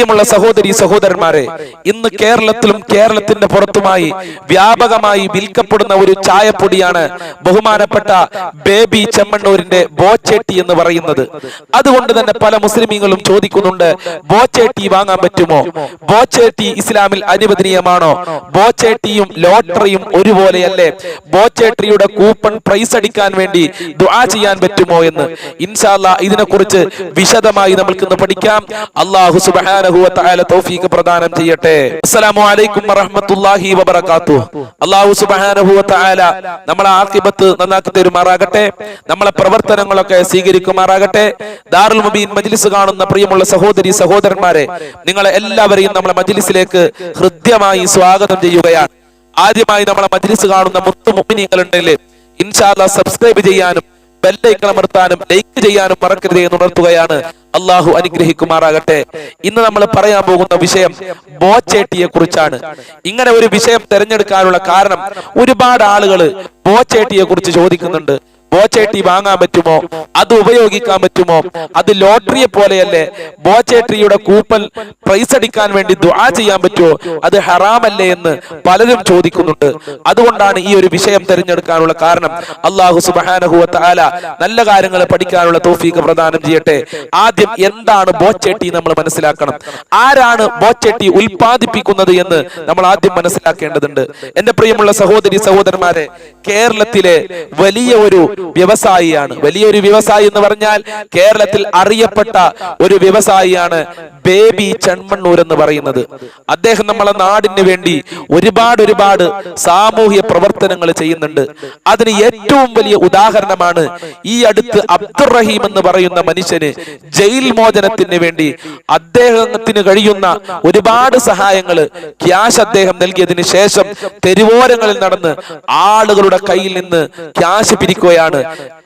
പ്രിയമുള്ള സഹോദരി സഹോദരന്മാരെ ഇന്ന് കേരളത്തിലും കേരളത്തിന്റെ പുറത്തുമായി വ്യാപകമായി വിൽക്കപ്പെടുന്ന ഒരു ചായപ്പൊടിയാണ് ബഹുമാനപ്പെട്ട ബേബി ചെമ്മണ്ണൂരിന്റെ ബോച്ചേട്ടി എന്ന് പറയുന്നത്. അതുകൊണ്ട് തന്നെ പല മുസ്ലിമീങ്ങളും ചോദിക്കുന്നുണ്ട് ബോച്ചേട്ടി വാങ്ങാൻ പറ്റുമോ? ബോച്ചേട്ടി ഇസ്ലാമിൽ അനുവദനീയമാണോ? ബോച്ചേട്ടിയും ലോട്ടറിയും ഒരുപോലെയല്ലേ? ബോച്ചേട്ടിയുടെ കൂപ്പൺ പ്രൈസ് അടിക്കാൻ വേണ്ടി ദുആ ചെയ്യാൻ പറ്റുമോ എന്ന്? ഇൻഷാല്ല ഇതിനെക്കുറിച്ച് വിശദമായി നമ്മൾക്ക് ഇന്ന് പഠിക്കാം. അള്ളാഹു സുബ്ഹാനഹു വ തൗഫീഖ് പ്രദാനം ചെയ്യട്ടെ. അസ്സലാമു അലൈക്കും വറഹ്മത്തുള്ളാഹി വബറകാതുഹു അള്ളാഹു സുബ്ഹാനഹു വ നമ്മളെ ആഖിബത്ത് നന്നാക്കി തരുമാറാകട്ടെ. നമ്മളെ പ്രവർത്തനങ്ങളൊക്കെ സ്വീകരിക്കുമാറാകട്ടെ. ദാറുൽ മുബീൻ മജ്ലിസ് കാണുന്ന പ്രിയമുള്ള സഹോദരി സഹോദരന്മാരെ നിങ്ങളെ എല്ലാവരെയും നമ്മളെ മജ്ലിസിലേക്ക് ഹൃദ്യമായി സ്വാഗതം ചെയ്യുകയാണ്. ആദ്യമായി നമ്മളെ മജ്ലിസ് കാണുന്ന മുത്തു മുഅ്മിനീങ്ങളുണ്ടല്ലേ ഇൻഷാല്ല സബ്സ്ക്രൈബ് ചെയ്യാനും ബെല്ലൈക്കണമർത്താനും ലൈക്ക് ചെയ്യാനും മറക്കരുത് എന്ന് ഉണർത്തുകയാണ്. അള്ളാഹു അനുഗ്രഹിക്കുമാറാകട്ടെ. ഇന്ന് നമ്മൾ പറയാൻ പോകുന്ന വിഷയം ബോച്ചേട്ടിയെ കുറിച്ചാണ് ഇങ്ങനെ ഒരു വിഷയം തിരഞ്ഞെടുക്കാനുള്ള കാരണം ഒരുപാട് ആളുകൾ ബോച്ചേട്ടിയെ കുറിച്ച് ചോദിക്കുന്നുണ്ട്. ബോച്ചേട്ടി വാങ്ങാൻ പറ്റുമോ? അത് ഉപയോഗിക്കാൻ പറ്റുമോ? അത് ലോട്ടറിയെ പോലെയല്ലേ? ബോച്ചേട്ടിയുടെ കൂപ്പൽ പ്രൈസ് അടിക്കാൻ വേണ്ടി ദുആ ചെയ്യാൻ പറ്റുമോ? അത് ഹറാമല്ലേ എന്ന് പലരും ചോദിക്കുന്നുണ്ട്. അതുകൊണ്ടാണ് ഈ ഒരു വിഷയം തിരഞ്ഞെടുക്കാനുള്ള കാരണം. അള്ളാഹു തആല നല്ല കാര്യങ്ങൾ പഠിക്കാനുള്ള തോഫീക്ക് പ്രദാനം ചെയ്യട്ടെ. ആദ്യം എന്താണ് ബോച്ചേട്ടി നമ്മൾ മനസ്സിലാക്കണം. ആരാണ് ബോച്ചേട്ടി ഉൽപ്പാദിപ്പിക്കുന്നത് എന്ന് നമ്മൾ ആദ്യം മനസ്സിലാക്കേണ്ടതുണ്ട്. എന്റെ പ്രിയമുള്ള സഹോദരി സഹോദരന്മാരെ കേരളത്തിലെ വലിയ ഒരു വ്യവസായിയാണ്. വലിയൊരു വ്യവസായി എന്ന് പറഞ്ഞാൽ കേരളത്തിൽ അറിയപ്പെട്ട ഒരു വ്യവസായിയാണ് ബേബി ചെൺമണ്ണൂർ എന്ന് പറയുന്നത്. അദ്ദേഹം നമ്മളെ നാടിന് വേണ്ടി ഒരുപാട് ഒരുപാട് സാമൂഹ്യ പ്രവർത്തനങ്ങൾ ചെയ്യുന്നുണ്ട്. അതിന് ഏറ്റവും വലിയ ഉദാഹരണമാണ് ഈ അടുത്ത് അബ്ദുറഹീം എന്ന് പറയുന്ന മനുഷ്യന് ജയിൽ മോചനത്തിന് വേണ്ടി അദ്ദേഹത്തിന് കഴിയുന്ന ഒരുപാട് സഹായങ്ങൾ ക്യാഷ് അദ്ദേഹം നൽകിയതിന് ശേഷം തെരുവോരങ്ങളിൽ നടന്ന് ആളുകളുടെ കയ്യിൽ നിന്ന് ക്യാഷ് പിരിക്കുകയാണ്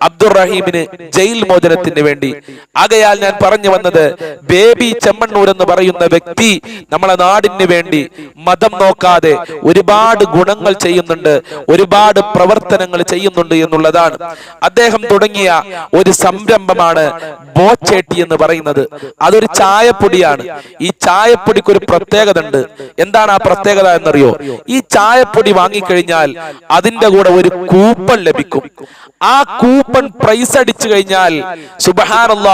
അബ്ദുറഹീമിന് ജയിൽ മോചനത്തിന് വേണ്ടി. ആകയാൽ ഞാൻ പറഞ്ഞു വന്നത് ബേബി ചെമ്മണ്ണൂർ എന്ന് പറയുന്ന വ്യക്തി നമ്മളെ നാടിന് വേണ്ടി മതം നോക്കാതെ ഒരുപാട് ഗുണങ്ങൾ ചെയ്യുന്നുണ്ട് ഒരുപാട് പ്രവർത്തനങ്ങൾ ചെയ്യുന്നുണ്ട് എന്നുള്ളതാണ്. അദ്ദേഹം തുടങ്ങിയ ഒരു സംരംഭമാണ് ബോച്ചേട്ടി എന്ന് പറയുന്നത്. അതൊരു ചായപ്പൊടിയാണ്. ഈ ചായപ്പൊടിക്ക് ഒരു പ്രത്യേകത ഉണ്ട് എന്താണ് ആ പ്രത്യേകത എന്നറിയോ? ഈ ചായപ്പൊടി വാങ്ങിക്കഴിഞ്ഞാൽ അതിന്റെ കൂടെ ഒരു കൂപ്പൺ ലഭിക്കും. ആ കൂപ്പൺ പ്രൈസ് അടിച്ചു കഴിഞ്ഞാൽ സുബഹാനല്ല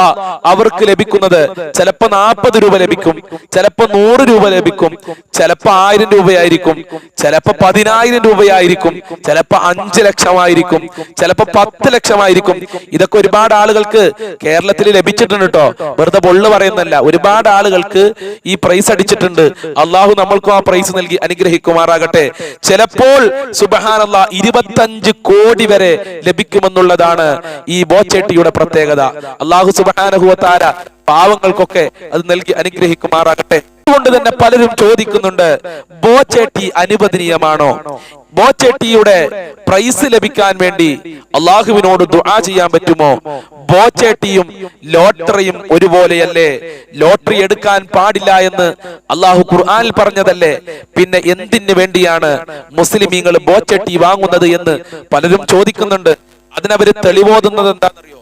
അവർക്ക് ലഭിക്കുന്നത് ചിലപ്പോ നാൽപ്പത് രൂപ ലഭിക്കും ചിലപ്പോ നൂറ് രൂപ ലഭിക്കും ചിലപ്പോ ആയിരം രൂപയായിരിക്കും ചിലപ്പോ പതിനായിരം രൂപയായിരിക്കും ചിലപ്പോ അഞ്ച് ലക്ഷമായിരിക്കും ചിലപ്പോ പത്ത് ലക്ഷമായിരിക്കും. ഇതൊക്കെ ഒരുപാട് ആളുകൾക്ക് കേരളത്തിൽ ലഭിച്ചിട്ടുണ്ട് കേട്ടോ. വെറുതെ പൊള്ളു പറയുന്നല്ല ഒരുപാട് ആളുകൾക്ക് ഈ പ്രൈസ് അടിച്ചിട്ടുണ്ട്. അള്ളാഹു നമ്മൾക്കും ആ പ്രൈസ് നൽകി അനുഗ്രഹിക്കുമാറാകട്ടെ. ചിലപ്പോൾ സുബഹാനല്ല ഇരുപത്തഞ്ച് കോടി വരെ ലഭിക്കുമെന്നുള്ളതാണ് ഈ ബോച്ചേട്ടിയുടെ പ്രത്യേകത. അള്ളാഹു സുബഹാനഹുവത്താര പാവങ്ങൾക്കൊക്കെ അത് നൽകി അനുഗ്രഹിക്കുമാറാകട്ടെ. അതുകൊണ്ട് തന്നെ പലരും ചോദിക്കുന്നുണ്ട് ബോച്ചേട്ടി അനുവദനീയമാണോ? ബോച്ചേട്ടിയുടെ പ്രൈസ് ലഭിക്കാൻ വേണ്ടി അള്ളാഹുവിനോട് ദുആ ചെയ്യാൻ പറ്റുമോ? ബോച്ചേട്ടിയും ലോട്ടറിയും ഒരുപോലെയല്ലേ? ലോട്ടറി എടുക്കാൻ പാടില്ല എന്ന് അള്ളാഹു ഖുർആനിൽ പറഞ്ഞതല്ലേ? പിന്നെ എന്തിനു വേണ്ടിയാണ് മുസ്ലിമീങ്ങൾ ബോച്ചേട്ടി വാങ്ങുന്നത് എന്ന് പലരും ചോദിക്കുന്നുണ്ട്. അതിനവര് തെളിവോതുന്നത് എന്താണെന്നറിയോ?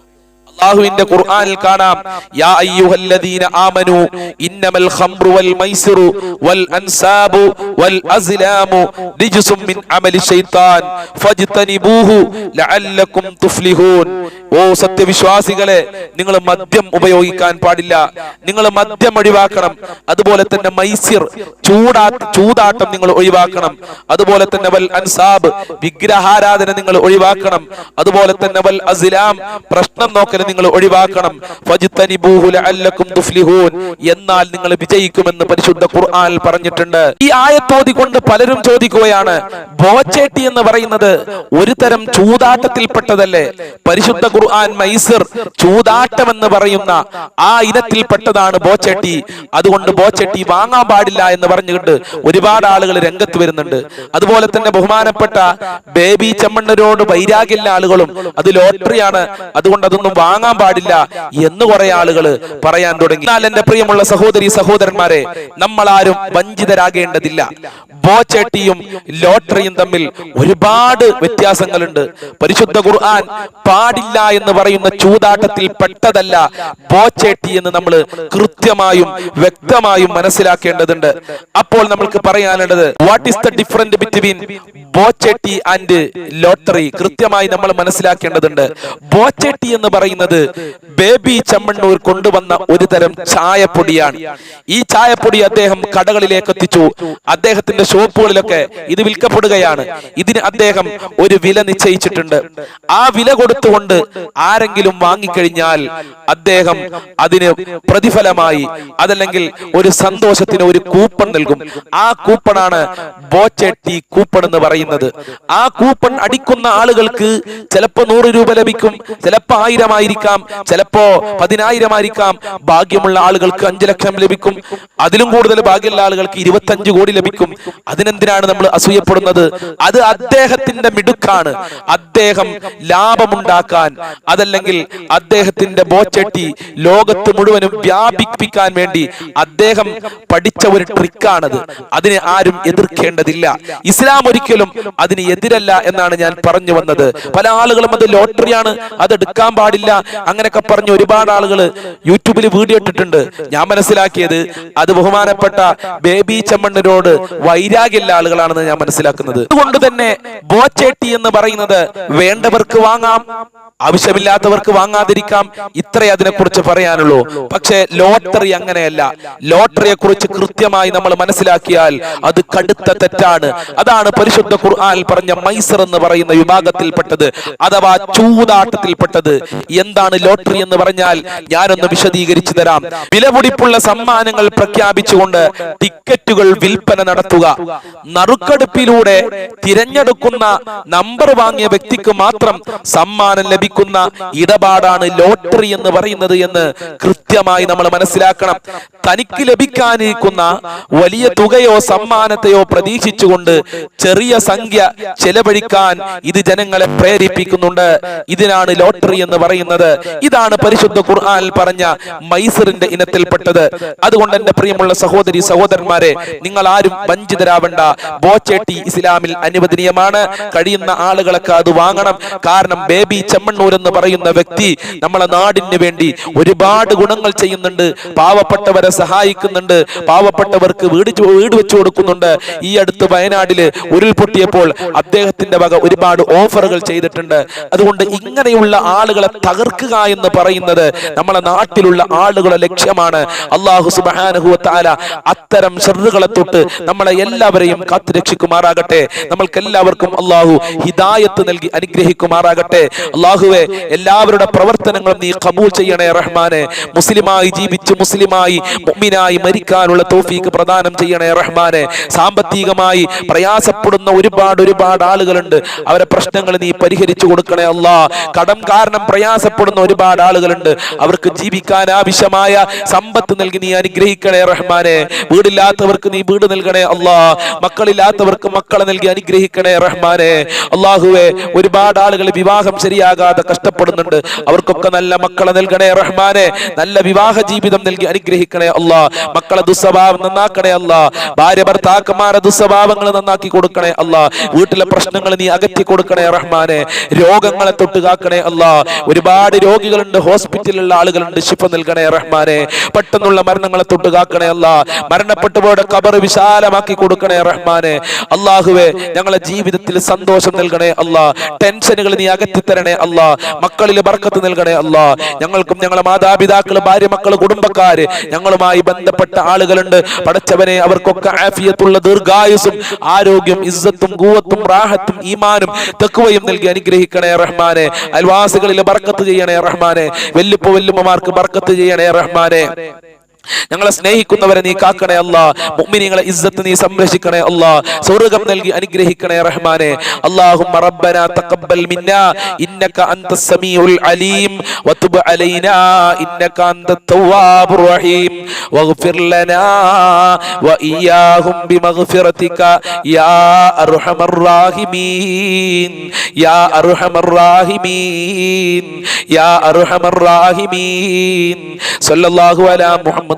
അള്ളാഹുവിന്റെ ഖുർആനിൽ കാണാം യാ അയ്യുഹല്ലദീന ആമനു ഇന്നമൽ ഖംറു വൽ മൈസിറു വൽ അൻസാബു വൽ അസ്ലാമു റിജ്സും മിൻ അമലി ശൈത്താൻ ഫജ്തനിബൂഹു ലഅല്ലകും തുഫ്ലിഹൂൻ. ഓ സത്യവിശ്വാസികളെ നിങ്ങൾ മദ്യം ഉപയോഗിക്കാൻ പാടില്ല. നിങ്ങൾ മദ്യം ഒഴിവാക്കണം. അതുപോലെ തന്നെ മൈസിർ ചൂടാ ചൂതാട്ടം നിങ്ങൾ ഒഴിവാക്കണം. അതുപോലെ തന്നെ വൽ അൻസാബ് വിഗ്രഹാരാധന നിങ്ങൾ ഒഴിവാക്കണം. അതുപോലെ തന്നെ വൽ അസിലാം പ്രശ്നം നോക്കൽ നിങ്ങൾ ഒഴിവാക്കണം. എന്നാൽ നിങ്ങൾ വിജയിക്കുമെന്ന് പരിശുദ്ധ ഖുർആനിൽ പറഞ്ഞിട്ടുണ്ട്. ഈ ആയത്തോതി കൊണ്ട് പലരും ചോദിക്കുകയാണ് ബോച്ചേട്ടി എന്ന് പറയുന്നത് ഒരു തരം ചൂതാട്ടത്തിൽപ്പെട്ടതല്ലേ? പരിശുദ്ധ ഖുർആൻ മൈസർ ചൂതാട്ടം എന്ന് പറയുന്ന ആ ഇനത്തിൽപ്പെട്ടതാണ് ബോച്ചട്ടി. അതുകൊണ്ട് ബോച്ചട്ടി വാങ്ങാൻ പാടില്ല എന്ന് പറഞ്ഞുകൊണ്ട് ഒരുപാട് ആളുകൾ രംഗത്ത് വരുന്നുണ്ട്. അതുപോലെ തന്നെ ബഹുമാനപ്പെട്ട ബേബി ചെമ്മണ്ണരോട് വൈരാഗ്യമുള്ള ആളുകളും അത് ലോട്ടറിയാണ്. അതുകൊണ്ട് അതൊന്നും വാങ്ങാൻ പാടില്ല എന്ന് കുറെ ആളുകൾ പറയാൻ തുടങ്ങി. എന്നാൽ എന്റെ പ്രിയമുള്ള സഹോദരി സഹോദരന്മാരെ നമ്മൾ ആരും വഞ്ചിതരാകേണ്ടതില്ല. ബോച്ചട്ടിയും ലോട്ടറിയും തമ്മിൽ ഒരുപാട് വ്യത്യാസങ്ങളുണ്ട്. പരിശുദ്ധ ഖുർആൻ പാടില്ല എന്ന് പറയുന്ന ചൂതാട്ടത്തിൽ പെട്ടതല്ല. ബോച്ചേട്ടി എന്ന് നമ്മൾ കൃത്യമായും വ്യക്തമായും മനസ്സിലാക്കേണ്ടതുണ്ട്. അപ്പോൾ നമ്മൾക്ക് പറയാനുള്ളത് what is the different between ബോച്ചേട്ടി and lottery? കൃത്യമായി നമ്മൾ മനസ്സിലാക്കേണ്ടതുണ്ട്. ബോച്ചേട്ടി എന്ന് പറയുന്നത് ബേബി ചമ്മണ്ണൂർ കൊണ്ടുവന്ന ഒരു തരം ചായപ്പൊടിയാണ്. ഈ ചായപ്പൊടി അദ്ദേഹം കടകളിലേക്ക് എത്തിച്ചു. അദ്ദേഹത്തിന്റെ ഷോപ്പുകളിലൊക്കെ ഇത് വിൽക്കപ്പെടുകയാണ്. ഇതിന് അദ്ദേഹം ഒരു വില നിശ്ചയിച്ചിട്ടുണ്ട്. ആ വില കൊടുത്തുകൊണ്ട് ആരെങ്കിലും വാങ്ങിക്കഴിഞ്ഞാൽ അദ്ദേഹം അതിന് പ്രതിഫലമായി അതല്ലെങ്കിൽ ഒരു സന്തോഷത്തിന് ഒരു കൂപ്പൺ നൽകും. ആ കൂപ്പണാണ് ബോച്ചെട്ടി കൂപ്പൺ എന്ന് പറയുന്നത്. ആ കൂപ്പൺ അടിക്കുന്ന ആളുകൾക്ക് ചിലപ്പോ നൂറ് രൂപ ലഭിക്കും ചിലപ്പോ ആയിരം ആയിരിക്കാം ചിലപ്പോ പതിനായിരം ആയിരിക്കാം ഭാഗ്യമുള്ള ആളുകൾക്ക് അഞ്ചു ലക്ഷം ലഭിക്കും. അതിലും കൂടുതൽ ഭാഗ്യമുള്ള ആളുകൾക്ക് ഇരുപത്തഞ്ച് കോടി ലഭിക്കും. അതിനെന്തിനാണ് നമ്മൾ അസൂയപ്പെടുന്നത്? അത് അദ്ദേഹത്തിന്റെ മിടുക്കാണ്. അദ്ദേഹം ലാഭമുണ്ടാക്കാൻ അതല്ലെങ്കിൽ അദ്ദേഹത്തിന്റെ ബോച്ചട്ടി ലോകത്ത് മുഴുവനും വ്യാപിപ്പിക്കാൻ വേണ്ടി അദ്ദേഹം പഠിച്ച ഒരു ട്രിക്കാണത്. അതിനെ ആരും എതിർക്കേണ്ടതില്ല. ഇസ്ലാം ഒരിക്കലും അതിന് എതിരല്ല എന്നാണ് ഞാൻ പറഞ്ഞു വന്നത്. പല ആളുകളും അത് ലോട്ടറിയാണ് അത് എടുക്കാൻ പാടില്ല. അങ്ങനെയൊക്കെ പറഞ്ഞ് ഒരുപാട് ആളുകൾ യൂട്യൂബിൽ വീഡിയോ ഇട്ടിട്ടുണ്ട്. ഞാൻ മനസ്സിലാക്കിയത് അത് ബഹുമാനപ്പെട്ട ബേബി ചെമ്മണ്ണനോട് വൈരാഗ്യമുള്ള ആളുകളാണെന്ന് ഞാൻ മനസ്സിലാക്കുന്നത്. അതുകൊണ്ട് തന്നെ ബോച്ചേട്ടി എന്ന് പറയുന്നത് വേണ്ടവർക്ക് വാങ്ങാം ആവശ്യമില്ലാത്തവർക്ക് വാങ്ങാതിരിക്കാം. ഇത്രേ അതിനെക്കുറിച്ച് പറയാനുള്ളൂ. പക്ഷേ ലോട്ടറി അങ്ങനെയല്ല. ലോട്ടറിയെ കുറിച്ച് കൃത്യമായി നമ്മൾ മനസ്സിലാക്കിയാൽ അത് കടുത്ത തെറ്റാണ്. അതാണ് പരിശുദ്ധ ഖുർആൻ പറഞ്ഞ മൈസർ എന്ന് പറയുന്ന വിഭാഗത്തിൽപ്പെട്ടത് അഥവാ ചൂതാട്ടത്തിൽപ്പെട്ടത്. എന്താണ് ലോട്ടറി എന്ന് പറഞ്ഞാൽ? ഞാനൊന്ന് വിശദീകരിച്ചു തരാം. വിലപിടിപ്പുള്ള സമ്മാനങ്ങൾ പ്രഖ്യാപിച്ചുകൊണ്ട് ടിക്കറ്റുകൾ വിൽപ്പന നടത്തുക. നറുക്കെടുപ്പിലൂടെ തിരഞ്ഞെടുക്കുന്ന നമ്പർ വാങ്ങിയ വ്യക്തിക്ക് മാത്രം സമ്മാനം ലഭിക്കുന്ന. ഇടപാടാണ് ലോട്ടറി എന്ന് പറയുന്നത് എന്ന് കൃത്യമായി നമ്മൾ മനസ്സിലാക്കണം. തനിക്ക് ലഭിക്കാനിരിക്കുന്ന വലിയ തുകയോ സമ്മാനത്തെയോ പ്രതീക്ഷിച്ചുകൊണ്ട് ചെറിയ സംഖ്യ ചെലവഴിക്കാൻ ഇത് ജനങ്ങളെ പ്രേരിപ്പിക്കുന്നുണ്ട്. ഇതിനാണ് ലോട്ടറി എന്ന് പറയുന്നത്. ഇതാണ് പരിശുദ്ധ ഖുർആാനിൽ പറഞ്ഞ മൈസറിന്റെ ഇനത്തിൽപ്പെട്ടത്. അതുകൊണ്ട് എന്റെ പ്രിയമുള്ള സഹോദരി സഹോദരന്മാരെ നിങ്ങൾ ആരും വഞ്ചിതരാവണ്ട. ബോച്ചേട്ടി ഇസ്ലാമിൽ അനുവദനീയമാണ്. കഴിയുന്ന ആളുകളൊക്കെ അത് വാങ്ങണം. കാരണം ബേബി ചെമ്മണ്ണൂർ എന്ന് പറയുന്ന വ്യക്തി നമ്മളെ നാടിന് വേണ്ടി ഒരുപാട് ഗുണങ്ങൾ ചെയ്യുന്നുണ്ട്. പാവപ്പെട്ടവരെ സഹായിക്കുന്നുണ്ട്. പാവപ്പെട്ടവർക്ക് വീട് വീട് വെച്ചു കൊടുക്കുന്നുണ്ട്. ഈ അടുത്ത് വയനാട്ടിൽ ഉരുൾപൊട്ടിയപ്പോൾ അദ്ദേഹത്തിന്റെ വക ഒരുപാട് ഓഫറുകൾ ചെയ്തിട്ടുണ്ട്. അതുകൊണ്ട് ഇങ്ങനെയുള്ള ആളുകളെ തകർക്കുക എന്ന് പറയുന്നത് നമ്മളെ നാട്ടിലുള്ള ആളുകളുടെ ലക്ഷ്യമാണ്. അള്ളാഹു സുബാനഹു താല അത്തരം ഷെറുകളെ തൊട്ട് നമ്മളെ എല്ലാവരെയും കാത്തു രക്ഷിക്കുമാറാകട്ടെ. നമ്മൾക്ക് എല്ലാവർക്കും അള്ളാഹു ഹിദായത്ത് നൽകി അനുഗ്രഹിക്കുമാറാകട്ടെ. അള്ളാഹുവെ എല്ലാവരുടെ പ്രവർത്തനങ്ങളും നീ കബൂൽ ചെയ്യണേ റഹ്മാനെ. മുസ്ലിമായി ജീവിച്ച് മുസ്ലിമായി മുമ്മിനായി മരിക്കാനുള്ള തോഫീക്ക് പ്രദാനം ചെയ്യണേ റഹ്മാനെ. സാമ്പത്തികമായി പ്രയാസപ്പെടുന്ന ഒരുപാട് ഒരുപാട് ആളുകളുണ്ട്. അവരെ പ്രശ്നങ്ങൾ നീ പരിഹരിച്ചു കൊടുക്കണേ അല്ലാ. കടം കാരണം പ്രയാസപ്പെടുന്ന ഒരുപാട് ആളുകളുണ്ട്. അവർക്ക് ജീവിക്കാൻ ആവശ്യമായ സമ്പത്ത് നൽകി നീ അനുഗ്രഹിക്കണേ റഹ്മാനെ. വീടില്ലാത്തവർക്ക് നീ വീട് നൽകണേ അല്ലാ. മക്കളില്ലാത്തവർക്ക് മക്കളെ നൽകി അനുഗ്രഹിക്കണേ റഹ്മാനെ. അള്ളാഹുവെ ഒരുപാട് ആളുകൾ വിവാഹം ശരിയാകാതെ കഷ്ടപ്പെടുന്നുണ്ട്. അവർക്കൊക്കെ നല്ല മക്കളെ നൽകണേ റഹ്മാനെ. നല്ല വിവാഹ ജീവിതം നൽകി അനുഗ്രഹിക്കണേ അല്ല. മക്കളെ ദുസ്വഭാവം നന്നാക്കണേ അല്ല. ഭാര്യ ഭർത്താക്കന്മാരെ ദുസ്വഭാവങ്ങൾ നന്നാക്കി കൊടുക്കണേ അല്ല. വീട്ടിലെ പ്രശ്നങ്ങൾ നീ അകറ്റി കൊടുക്കണേ റഹ്മാനെ. രോഗങ്ങളെ തൊട്ട് കാക്കണേ അല്ലാ. ഒരുപാട് രോഗികളുണ്ട്. ഹോസ്പിറ്റലിലുള്ള ആളുകളുണ്ട്. ശിഫ നൽകണേ റഹ്മാനെ. പെട്ടെന്നുള്ള മരണങ്ങളെ തൊട്ട് കാക്കണേ മരണപ്പെട്ടു മരണപ്പെട്ടുപോയുടെ കബർ വിശാലമാക്കി കൊടുക്കണേ റഹ്മാനെ. അള്ളാഹുവെ ഞങ്ങളെ ജീവിതത്തിൽ സന്തോഷം നൽകണേ അല്ല. ടെൻഷനുകൾ നീ അകറ്റി തരണേ അല്ലാ. മക്കളിൽ ബർക്കത്ത് നൽകണേ അല്ല ഞങ്ങൾക്കും ഞങ്ങളെ മാതാപിതാക്കൾ ഭാര്യ മക്കൾ കുടുംബക്കാര് ഞങ്ങളുമായി ബന്ധപ്പെട്ട ആളുകളുണ്ട്. പടച്ചവനെ അവർക്കൊക്കെ ആഫിയത്തുള്ള ദീർഘായുസും ആരോഗ്യം ഇസ്സത്തും കൂവത്തും റാഹത്തും ഈമാനും തെക്കുവയും നൽകി അനുഗ്രഹിക്കണേ റഹ്മാനെ. അയൽവാസികളിൽ ബർക്കത്ത് ചെയ്യണേ റഹ്മാനെ. വെല്ലുപ്പ വെല്ലുമ്മമാർക്ക് ബർക്കത്ത് ചെയ്യണേ റഹ്മാനെ. ഞങ്ങളെ സ്നേഹിക്കുന്നവരെ നീ കാക്കണേ അല്ല. മുഅ്മിനീങ്ങളെ ഇസ്സത്ത് നീ സംരക്ഷിക്കണേ അല്ല. സ്വർഗം നൽകി അനുഗ്രഹിക്കണേ റഹ്മാനെ. അല്ലാഹുമ്മ റബ്ബനാ തഖബ്ബൽ മിന്നാ. ഇന്നക അൻതസ് സമീഉൽ അലീം. വതുബ് അലൈനാ. ഇന്നക അൻതത് തവ്വാബുർ റഹീം. വഗ്ഫിർ ലനാ. വഇയ്യാഹും ബിമഗ്ഫിറതിക. യാ അർഹമർ റാഹിമീൻ. യാ അർഹമർ റാഹിമീൻ. യാ അർഹമർ റാഹിമീൻ. സല്ലല്ലാഹു അലാ മുഹമ്മദ്